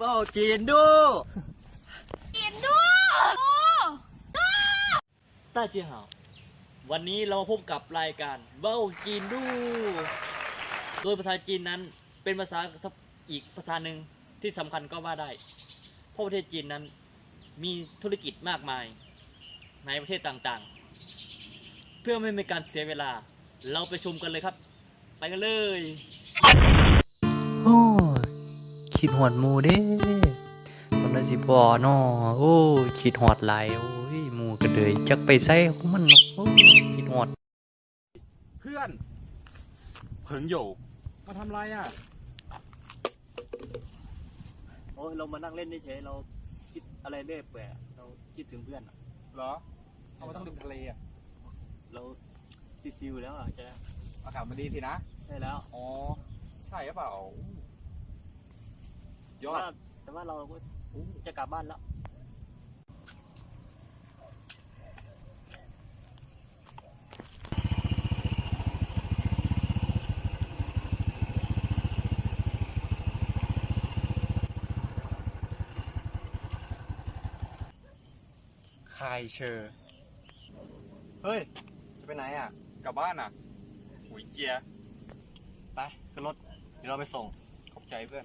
เว้าจีนดูกินดูต้าเจียหาววันนี้เรามาพบกับรายการเว้าจีนดู โดยภาษาจีนนั้นเป็นภาษาอีกภาษาหนึ่งที่สำคัญก็ว่าได้ เพราะประเทศจีนนั้นมีธุรกิจมากมายในประเทศต่างๆ เพื่อไม่ให้มีการเสียเวลา เราไปชมกันเลยครับ ไปกันเลยโอ้ย คิดหอดหมูเด้ตอนนั้นสิพอเนาะโอ้ยคิดหอดหลายโอ้ยหมูก็เลยจักไปใส่ของมันเนาะโอ้ยคิดหอด เพื่อนเผิงโหยมาทำไรอะโอ้ยเรามานั่งเล่นเฉยๆเราคิดอะไรเรื่อยเปื่อยเราคิดถึงเพื่อนอะเหรอเอามาต้องริมทะเลอะเราชิวๆแล้วอะแกอากาศมันดีสินะ ใช่แล้ว อ๋อ ใช่หรือเปล่า ยอดว่าแต่ว่าเราก็จะกลับบ้านแล้วคายเชอร์เฮ้ย จะไปไหนอะ กลับบ้านอะหุยเจีย ไปขึ้นรถ เดี๋ยวเราไปส่ง ขอบใจเพื่อน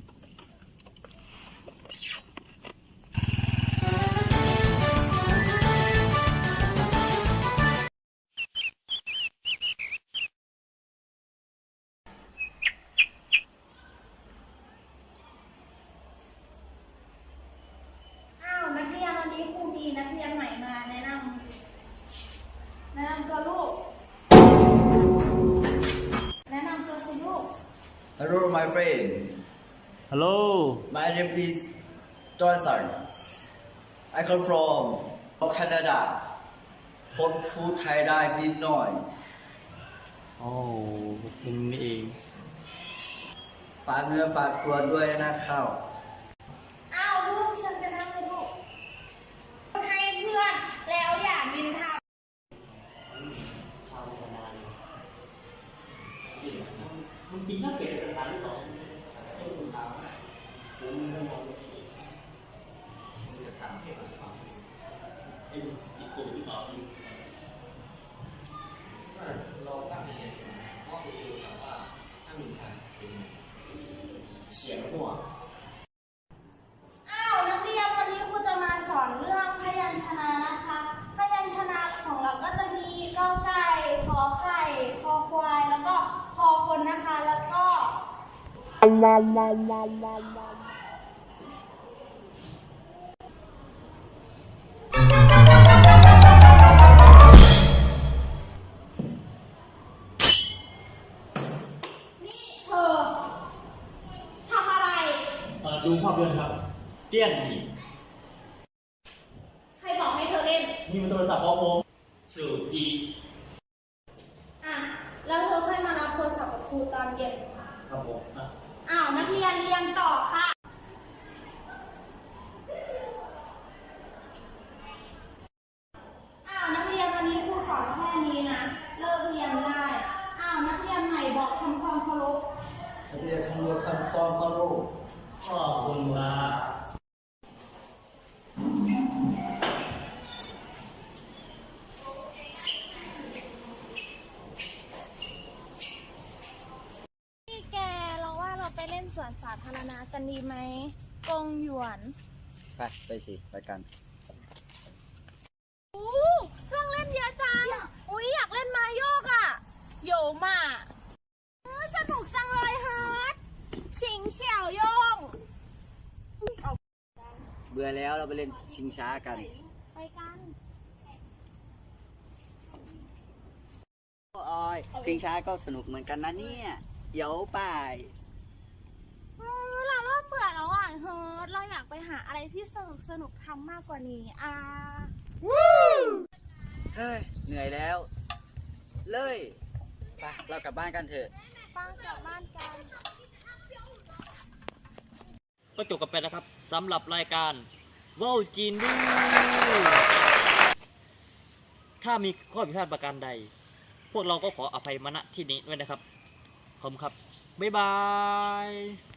friend ฮัลโหล my name is Johnson I come from Canada ผมพูดไทยได้นิดหน่อย โอ้เป็นนี่เอง ฝากเนื้อฝากตัวด้วยนะครับ อ้าวลูกเชิญไปนั่งเลยลูกให้เพื่อนแล้วอย่านินทา มันจริงน่าเกลียดเป็นการหรือเปล่าให้คุณตามผมไม่มองจะตามให้ผมฟังไอ้อีกคนหรือเปล่า เราตั้งใจเรียนเพราะมีอยู่แต่ว่าถ้ามีการเป็น เสียงหัวอ้าวนักเรียนวันนี้ครูจะมาสอนเรื่องพยัญชนะนะคะ พยัญชนะของเราก็จะมีกอไก่ขอไข่คอควายแล้วก็คอคนนะคะแล้วก็นี่ พยนตร์ครับ เจี้ยนหนีใครบอกให้เธอเล่น นี่มันโทรศัพท์ของผมชื่อจีอะ แล้วเธอค่อยมารับโทรศัพท์กับครูตอนเย็น ครับผมอะ อ้าว นักเรียนเรียนต่อค่ะ อ้าว นักเรียนวันนี้ครูสอนแค่นี้นะ เลิกเรียนได้ อ้าว นักเรียนใหม่บอกทำความเคารพ นักเรียนทำรวจทำความเคารพ ขอบคุณครับ พี่แกเราว่าเราไปเล่น สวนสาธารณะกันดีไหมกงหยวนไปไปสิไปกัน อู้เครื่องเล่นเยอะจัง อุ้ยอยากเล่นมาโยกอะโยมาเออสนุกจังเลยเฮิร์ตชิงเฉียวโยง เบื่อแล้วเราไปเล่นชิงช้ากัน ไปกันออยชิงช้าก็สนุกเหมือนกันนะเนี่ย เดี๋ยวไป เออเราเริ่มเบื่อแล้วอะเฮิร์ตเราอยากไปหาอะไรที่สนุกสนุกทำมากกว่านี้อะเฮ้ย เหนื่อยแล้ว เลยไปเรากลับบ้านกันเถอะฟังกลับบ้านกันก็จบกันไปนะครับสำหรับรายการเว้าจีนดูถ้ามีข้อผิดพลาดประการใด พวกเราก็ขออภัยมาณที่นี้ด้วยนะครับ ขอบคุณครับ บ๊ายบาย